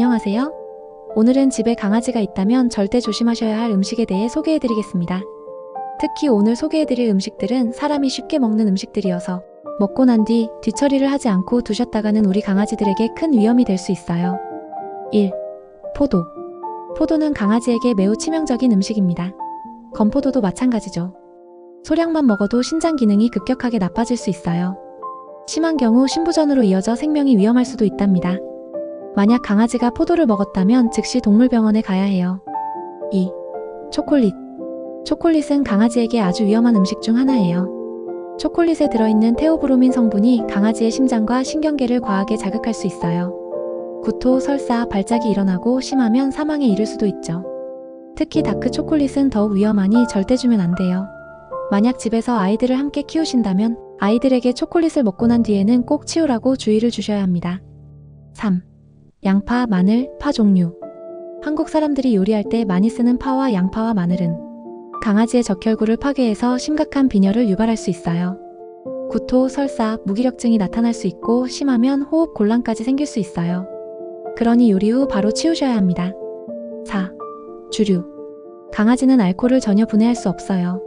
안녕하세요. 오늘은 집에 강아지가 있다면 절대 조심하셔야 할 음식에 대해 소개해드리겠습니다. 특히 오늘 소개해드릴 음식들은 사람이 쉽게 먹는 음식들이어서 먹고 난 뒤 뒤처리를 하지 않고 두셨다가는 우리 강아지들에게 큰 위험이 될 수 있어요. 1. 포도. 포도는 강아지에게 매우 치명적인 음식입니다. 건포도도 마찬가지죠. 소량만 먹어도 신장 기능이 급격하게 나빠질 수 있어요. 심한 경우 신부전으로 이어져 생명이 위험할 수도 있답니다. 만약 강아지가 포도를 먹었다면 즉시 동물병원에 가야 해요. 2. 초콜릿. 초콜릿은 강아지에게 아주 위험한 음식 중 하나예요. 초콜릿에 들어있는 테오브로민 성분이 강아지의 심장과 신경계를 과하게 자극할 수 있어요. 구토, 설사, 발작이 일어나고 심하면 사망에 이를 수도 있죠. 특히 다크 초콜릿은 더욱 위험하니 절대 주면 안 돼요. 만약 집에서 아이들을 함께 키우신다면 아이들에게 초콜릿을 먹고 난 뒤에는 꼭 치우라고 주의를 주셔야 합니다. 3. 양파, 마늘, 파 종류. 한국 사람들이 요리할 때 많이 쓰는 파와 양파와 마늘은 강아지의 적혈구를 파괴해서 심각한 빈혈을 유발할 수 있어요. 구토, 설사, 무기력증이 나타날 수 있고 심하면 호흡 곤란까지 생길 수 있어요. 그러니 요리 후 바로 치우셔야 합니다. 4. 주류. 강아지는 알코올을 전혀 분해할 수 없어요.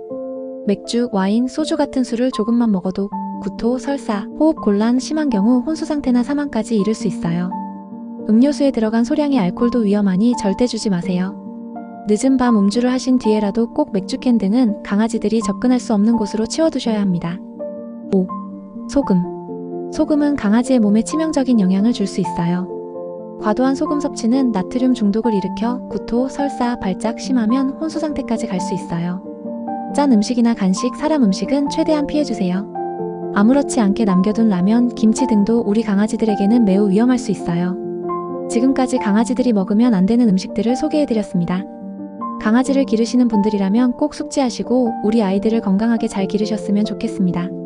맥주, 와인, 소주 같은 술을 조금만 먹어도 구토, 설사, 호흡 곤란 심한 경우 혼수 상태나 사망까지 이를 수 있어요. 음료수에 들어간 소량의 알코올도 위험하니 절대 주지 마세요. 늦은 밤 음주를 하신 뒤에라도 꼭 맥주캔 등은 강아지들이 접근할 수 없는 곳으로 치워두셔야 합니다. 5. 소금. 소금은 강아지의 몸에 치명적인 영향을 줄 수 있어요. 과도한 소금 섭취는 나트륨 중독을 일으켜 구토, 설사, 발작 심하면 혼수 상태까지 갈 수 있어요. 짠 음식이나 간식, 사람 음식은 최대한 피해주세요. 아무렇지 않게 남겨둔 라면, 김치 등도 우리 강아지들에게는 매우 위험할 수 있어요. 지금까지 강아지들이 먹으면 안 되는 음식들을 소개해드렸습니다. 강아지를 기르시는 분들이라면 꼭 숙지하시고 우리 아이들을 건강하게 잘 기르셨으면 좋겠습니다.